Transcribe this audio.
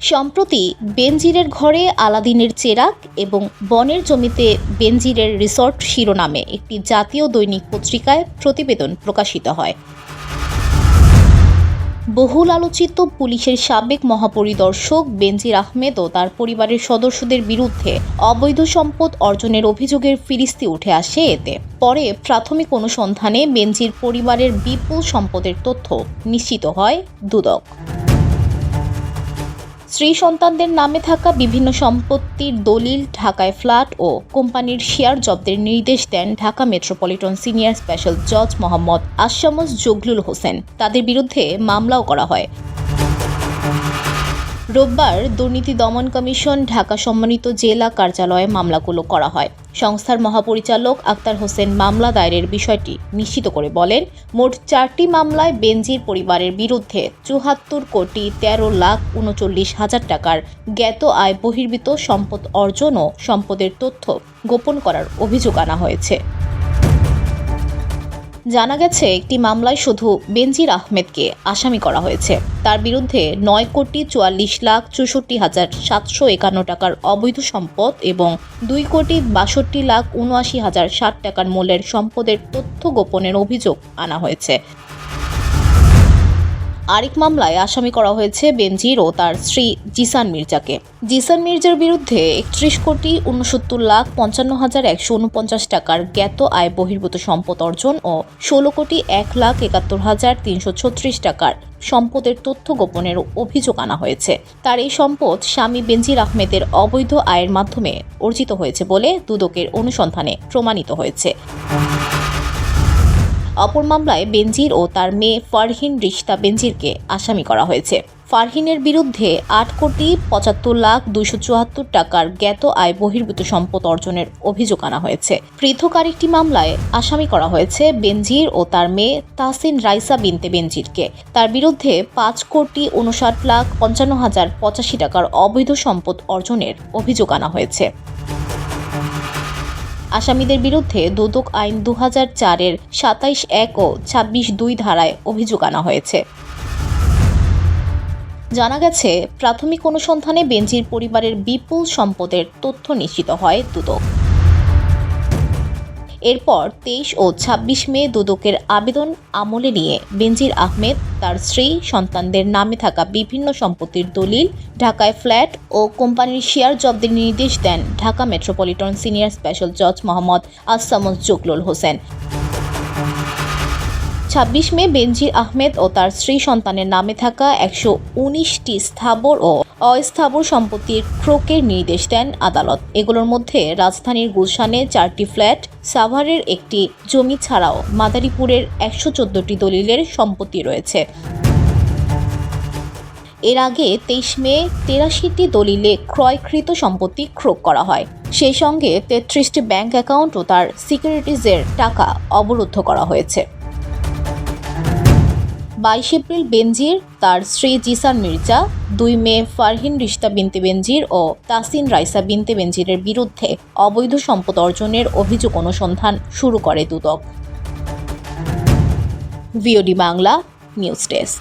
সম্প্রতি বেনজিরের ঘরে আলাদিনের চেরাক এবং বনের জমিতে বেনজিরের রিসর্ট শিরোনামে একটি জাতীয় দৈনিক পত্রিকায় প্রতিবেদন প্রকাশিত হয়। বহুল আলোচিত পুলিশের সাবেক মহাপরিদর্শক বেনজির আহমেদ ও তার পরিবারের সদস্যদের বিরুদ্ধে অবৈধ সম্পদ অর্জনের অভিযোগের ফিরিস্তি উঠে আসে এতে। পরে প্রাথমিক অনুসন্ধানে বেনজির পরিবারের বিপুল সম্পদের তথ্য নিশ্চিত হয় দুদক। স্ত্রী সন্তানদের নামে থাকা বিভিন্ন সম্পত্তির দলিল, ঢাকায় ফ্ল্যাট ও কোম্পানির শেয়ার জব্দের নির্দেশ দেন ঢাকা মেট্রোপলিটন সিনিয়র স্পেশাল জজ মোহাম্মদ আশামস জগলুল হোসেন। তাদের বিরুদ্ধে মামলাও করা হয়। রোববার দুর্নীতি দমন কমিশন ঢাকা সম্মানিত জেলা কার্যালয়ে মামলাগুলো করা হয়। সংস্থার মহাপরিচালক আক্তার হোসেন মামলা দায়েরের বিষয়টি নিশ্চিত করে বলেন, মোট চারটি মামলায় বেনজির পরিবারের বিরুদ্ধে চুহাত্তর কোটি তেরো লাখ উনচল্লিশ হাজার টাকার জ্ঞাত আয় বহির্ভূত সম্পদ অর্জন ও সম্পদের তথ্য গোপন করার অভিযোগ আনা হয়েছে। জানা গেছে, একটি মামলায় শুধু বেনজির আহমেদকে আসামি করা হয়েছে। তার বিরুদ্ধে নয় কোটি চুয়াল্লিশ লাখ চৌষট্টি হাজার সাতশো একান্ন টাকার অবৈধ সম্পদ এবং দুই কোটি বাষট্টি লাখ উনআশি হাজার ষাট টাকার মূল্যের সম্পদের তথ্য গোপনের অভিযোগ আনা হয়েছে। আরেক মামলায় আসামি করা হয়েছে বেনজির ও তার স্ত্রী জিসান মির্জাকে। জিসান মির্জার বিরুদ্ধে একত্রিশ কোটি উনসত্তর লাখ পঞ্চান্ন হাজার একশো উনপঞ্চাশ টাকার জ্ঞাত আয় বহির্ভূত সম্পদ অর্জন ও ষোলো কোটি এক লাখ একাত্তর হাজার তিনশো ছত্রিশ টাকার সম্পদের তথ্য গোপনের অভিযোগ আনা হয়েছে। তার এই সম্পদ স্বামী বেনজির আহমেদের অবৈধ আয়ের মাধ্যমে অর্জিত হয়েছে বলে দুদকের অনুসন্ধানে প্রমাণিত হয়েছে। অপর মামলায় বেনজির ও তার মেয়ে ফারহিন রিশতা বেনজিরকে আসামি করা হয়েছে। ফারহিনের বিরুদ্ধে আট কোটি পঁচাত্তর লাখ দুইশো চুয়াত্তর টাকার জ্ঞাত আয় বহির্ভূত সম্পদ অর্জনের অভিযোগ আনা হয়েছে। পৃথক আরেকটি মামলায় আসামি করা হয়েছে বেনজির ও তার মেয়ে তাসিন রাইসা বিনতে বেনজিরকে। তার বিরুদ্ধে পাঁচ কোটি উনষাট লাখ পঞ্চান্ন হাজার পঁচাশি টাকার অবৈধ সম্পদ অর্জনের অভিযোগ আনা হয়েছে। আসামিদের বিরুদ্ধে দুদক আইন দু হাজার চারের সাতাইশ এক ও ছাব্বিশ দুই ধারায় অভিযোগ আনা হয়েছে। জানা গেছে, প্রাথমিক অনুসন্ধানে বেঞ্জির পরিবারের বিপুল সম্পদের তথ্য নিশ্চিত হয় দুদক। এরপর তেইশ ও ছাব্বিশ মে দুদকের আবেদন আমলে নিয়ে বেনজির আহমেদ তার স্ত্রী, সন্তানদের নামে থাকা বিভিন্ন সম্পত্তির দলিল, ঢাকায় ফ্ল্যাট ও কোম্পানির শেয়ার জব্দের নির্দেশ দেন ঢাকা মেট্রোপলিটন সিনিয়র স্পেশাল জজ মোহাম্মদ আসামুজ জকলুল হোসেন। ছাব্বিশ মে বেনজির আহমেদ ও তার স্ত্রী সন্তানের নামে থাকা একশো উনিশটি স্থাবর ও অস্থাবর সম্পত্তির ক্রোকের নির্দেশ দেন আদালত। এগুলোর মধ্যে রাজধানীর গুলশানে চারটি ফ্ল্যাট, সাভারের একটি জমি ছাড়াও মাদারীপুরের একশো চোদ্দটি দলিলের সম্পত্তি রয়েছে। এর আগে তেইশ মে তেরাশিটি দলিলে ক্রয়কৃত সম্পত্তি ক্রোক করা হয়। সেই সঙ্গে তেত্রিশটি ব্যাংক অ্যাকাউন্ট ও তার সিকিউরিটিজের টাকা অবরুদ্ধ করা হয়েছে। বাইশ এপ্রিল বেনজির, তার স্ত্রী জিসান মির্জা, দুই মে ফারহিন রিশতা বিনতে বেনজির ও তাসিন রাইসা বিনতে বেনজিরের বিরুদ্ধে অবৈধ সম্পদ অর্জনের অভিযোগ অনুসন্ধান শুরু করে দুদক। VOD Bangla, news desk.